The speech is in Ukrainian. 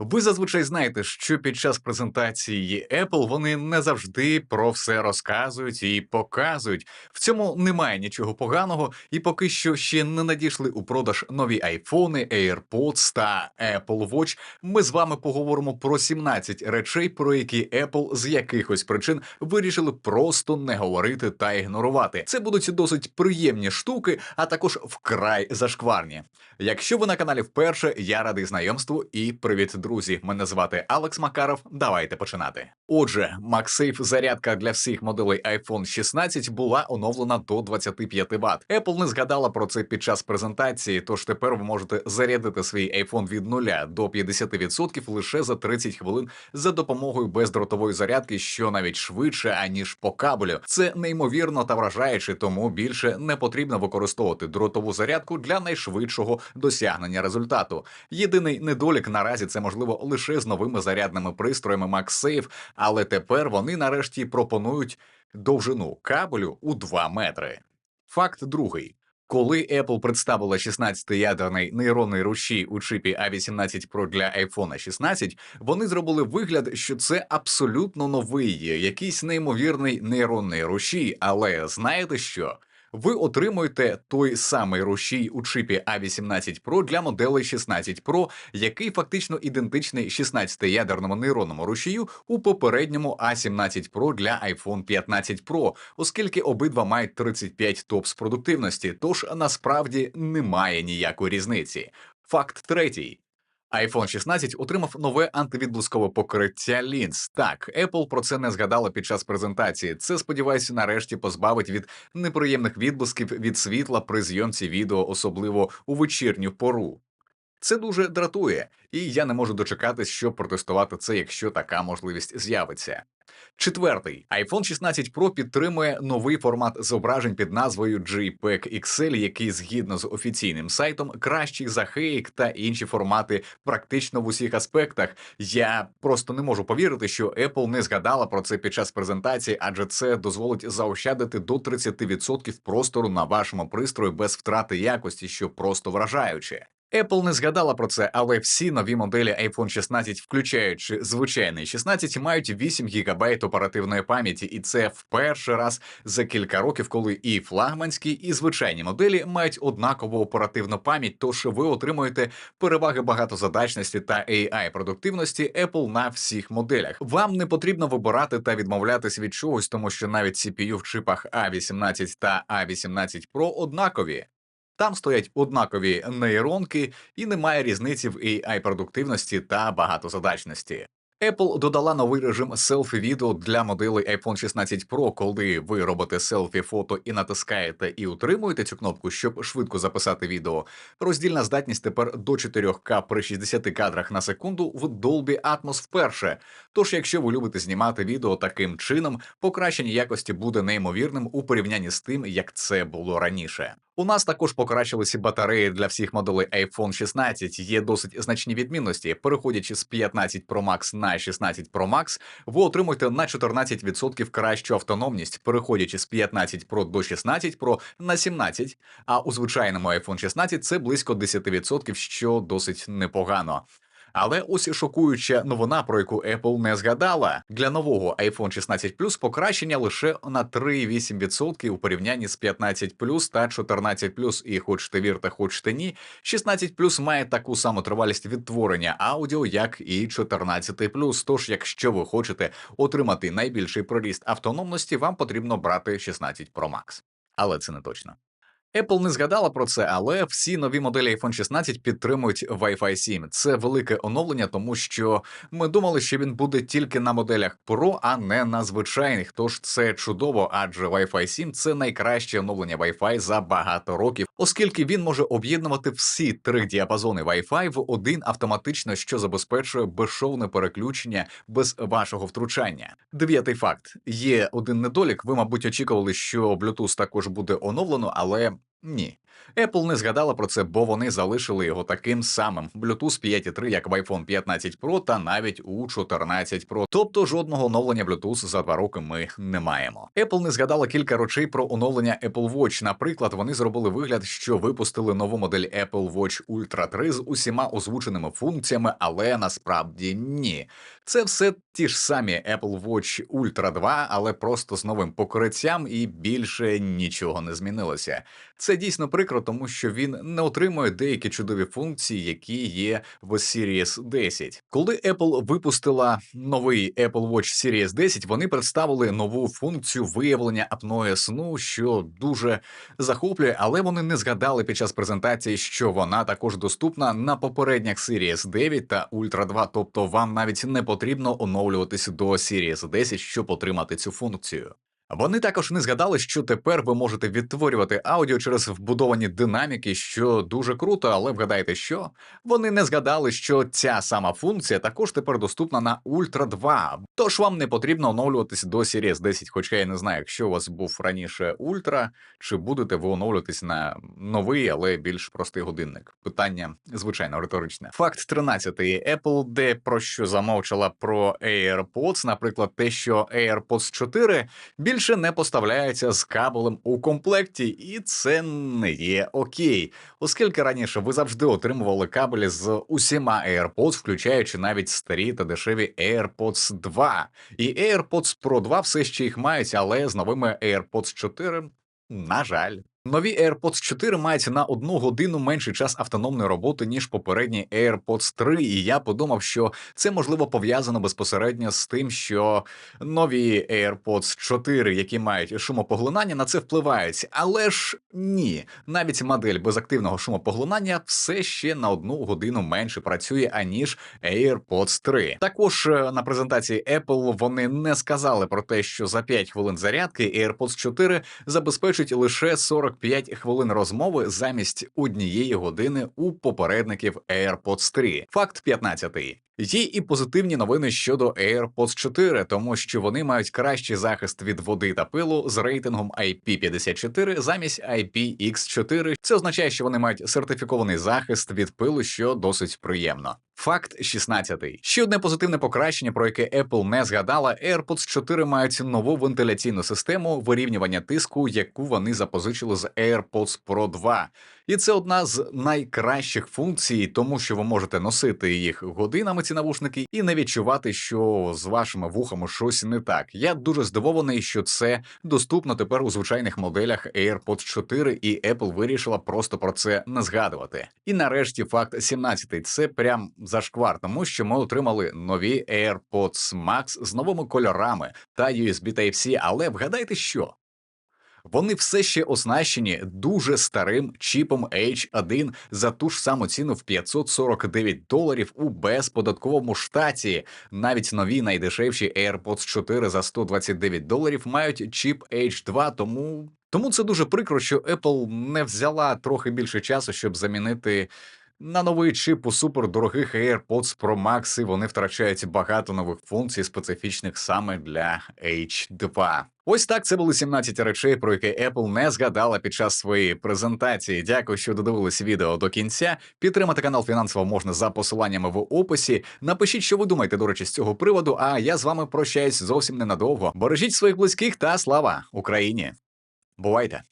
Ви зазвичай знаєте, що під час презентації Apple вони не завжди про все розказують і показують. В цьому немає нічого поганого, і поки що ще не надійшли у продаж нові айфони, AirPods та Apple Watch. Ми з вами поговоримо про 17 речей, про які Apple з якихось причин вирішили просто не говорити та ігнорувати. Це будуть досить приємні штуки, а також вкрай зашкварні. Якщо ви на каналі вперше, я радий знайомству і привіт, друзі. Мене звати Алекс Макаров. Давайте починати. Отже, MagSafe зарядка для всіх моделей iPhone 16 була оновлена до 25 Вт. Apple не згадала про це під час презентації, тож тепер ви можете зарядити свій iPhone від 0 до 50% лише за 30 хвилин за допомогою бездротової зарядки, що навіть швидше аніж по кабелю. Це неймовірно та вражаюче, тому більше не потрібно використовувати дротову зарядку для найшвидшого досягнення результату. Єдиний недолік наразі це можливо лише з новими зарядними пристроями MagSafe, але тепер вони нарешті пропонують довжину кабелю у 2 метри. Факт другий. Коли Apple представила 16-ядерний нейронний рушій у чипі A18 Pro для iPhone 16, вони зробили вигляд, що це абсолютно новий, якийсь неймовірний нейронний рушій. Але знаєте що? Ви отримуєте той самий рушій у чипі A18 Pro для моделей 16 Pro, який фактично ідентичний 16-ядерному нейронному рушію у попередньому A17 Pro для iPhone 15 Pro, оскільки обидва мають 35 топс продуктивності, тож насправді немає ніякої різниці. Факт третій iPhone 16 отримав нове антивідблискове покриття лінз. Так, Apple про це не згадала під час презентації. Це сподіваюся, нарешті позбавить від неприємних відблисків від світла при зйомці відео, особливо у вечірню пору. Це дуже дратує, і я не можу дочекатись, щоб протестувати це, якщо така можливість з'явиться. Четвертий iPhone 16 Pro підтримує новий формат зображень під назвою JPEG XL, який згідно з офіційним сайтом кращий за Hake та інші формати практично в усіх аспектах. Я просто не можу повірити, що Apple не згадала про це під час презентації, адже це дозволить заощадити до 30% простору на вашому пристрої без втрати якості, що просто вражаюче. Apple не згадала про це, але всі нові моделі iPhone 16, включаючи звичайний 16, мають 8 ГБ оперативної пам'яті, і це в перший раз за кілька років, коли і флагманські, і звичайні моделі мають однакову оперативну пам'ять. Тож ви отримуєте переваги багатозадачності та ai продуктивності Apple на всіх моделях. Вам не потрібно вибирати та відмовлятись від чогось, тому що навіть CPU в чипах A18 та A18 Pro однакові. Там стоять однакові нейронки, і немає різниці в ai продуктивності та багатозадачності. Apple додала новий режим селфі-відео для моделей iPhone 16 Pro, коли ви робите селфі фото і натискаєте і утримуєте цю кнопку, щоб швидко записати відео. Роздільна здатність тепер до 4К при 60 кадрах на секунду в Dolby Atmos вперше. Тож, якщо ви любите знімати відео таким чином, покращення якості буде неймовірним у порівнянні з тим, як це було раніше. У нас також покращилися батареї для всіх моделей iPhone 16. Є досить значні відмінності. Переходячи з 15 Pro Max на 16 Pro Max, ви отримуєте на 14% кращу автономність, переходячи з 15 Pro до 16 Pro на 17, а у звичайному iPhone 16 це близько 10%, що досить непогано. Але ось шокуюча новина, про яку Apple не згадала. Для нового iPhone 16 Plus покращення лише на 3,8% у порівнянні з 15 Plus та 14 Plus. І хочете вірте, хочете ні, 16 Plus має таку саму тривалість відтворення аудіо, як і 14 Plus. Тож, якщо ви хочете отримати найбільший проріст автономності, вам потрібно брати 16 Pro Max. Але це не точно. Apple не згадала про це, але всі нові моделі iPhone 16 підтримують Wi-Fi 7. Це велике оновлення, тому що ми думали, що він буде тільки на моделях Pro, а не на звичайних. Тож це чудово, адже Wi-Fi 7 це найкраще оновлення Wi-Fi за багато років, оскільки він може об'єднувати всі три діапазони Wi-Fi в один автоматично, що забезпечує безшовне переключення без вашого втручання. Дев'ятий факт: є один недолік. Ви, мабуть, очікували, що Bluetooth також буде оновлено, але ні. Apple не згадала про це, бо вони залишили його таким самим Bluetooth 5.3, як в iPhone 15 Pro та навіть у 14 Pro. Тобто жодного оновлення Bluetooth за два роки ми не маємо. Apple не згадала кілька речей про оновлення Apple Watch. Наприклад, вони зробили вигляд, що випустили нову модель Apple Watch Ultra 3 з усіма озвученими функціями, але насправді ні. Це все ті ж самі Apple Watch Ultra 2, але просто з новим покриттям і більше нічого не змінилося. Це дійсно прикро, тому що він не отримує деякі чудові функції, які є в Series 10. Коли Apple випустила новий Apple Watch Series 10, вони представили нову функцію виявлення апної сну, що дуже захоплює, але вони не згадали під час презентації, що вона також доступна на попередніх Series 9 та Ultra 2, тобто вам навіть не потрібно оновлюватись до Series 10, щоб отримати цю функцію. Вони також не згадали, що тепер ви можете відтворювати аудіо через вбудовані динаміки, що дуже круто, але вгадайте, що вони не згадали, що ця сама функція також тепер доступна на Ultra 2. Тож вам не потрібно оновлюватись до Series 10, хоча я не знаю, якщо у вас був раніше Ultra, чи будете ви оновлюватись на новий, але більш простий годинник. Питання звичайно риторичне. Факт 13. Apple де про що замовчала про AirPods, наприклад, те, що AirPods 4 більше не поставляється з кабелем у комплекті, і це не є окей, оскільки раніше ви завжди отримували кабелі з усіма AirPods, включаючи навіть старі та дешеві AirPods 2. І AirPods Pro 2 все ще їх мають, але з новими AirPods 4, на жаль. Нові AirPods 4 мають на одну годину менший час автономної роботи, ніж попередні AirPods 3, і я подумав, що це можливо пов'язано безпосередньо з тим, що нові AirPods 4, які мають шумопоглинання, на це впливають. Але ж ні, навіть модель без активного шумопоглинання все ще на одну годину менше працює, аніж AirPods 3. Також е, на презентації Apple вони не сказали про те, що за 5 хвилин зарядки AirPods 4 забезпечить лише 45 хвилин розмови замість однієї години у попередників AirPods 3. Факт 15. Є і позитивні новини щодо AirPods 4, тому що вони мають кращий захист від води та пилу з рейтингом IP54 замість IPX4. Це означає, що вони мають сертифікований захист від пилу, що досить приємно. Факт 16. Ще одне позитивне покращення, про яке Apple не згадала, AirPods 4 мають нову вентиляційну систему вирівнювання тиску, яку вони запозичили з AirPods Pro 2. І це одна з найкращих функцій, тому що ви можете носити їх годинами ці навушники і не відчувати, що з вашими вухами щось не так. Я дуже здивований, що це доступно тепер у звичайних моделях AirPods 4, і Apple вирішила просто про це не згадувати. І нарешті факт 17. Це прям зашквар, тому що ми отримали нові AirPods Max з новими кольорами та USB Type-C, але вгадайте що? Вони все ще оснащені дуже старим чіпом H1 за ту ж саму ціну в 549 доларів у безподатковому штаті. Навіть нові найдешевші AirPods 4 за 129 доларів мають чіп H2, тому. Тому це дуже прикро, що Apple не взяла трохи більше часу, щоб замінити на новий чип у супердорогих AirPods Pro Max, вони втрачають багато нових функцій, специфічних саме для H2. Ось так це були 17 речей, про які Apple не згадала під час своєї презентації. Дякую, що додивились відео до кінця. Підтримати канал фінансово можна за посиланнями в описі. Напишіть, що ви думаєте, до речі, з цього приводу. А я з вами прощаюсь зовсім ненадовго. Бережіть своїх близьких та слава Україні! Бувайте!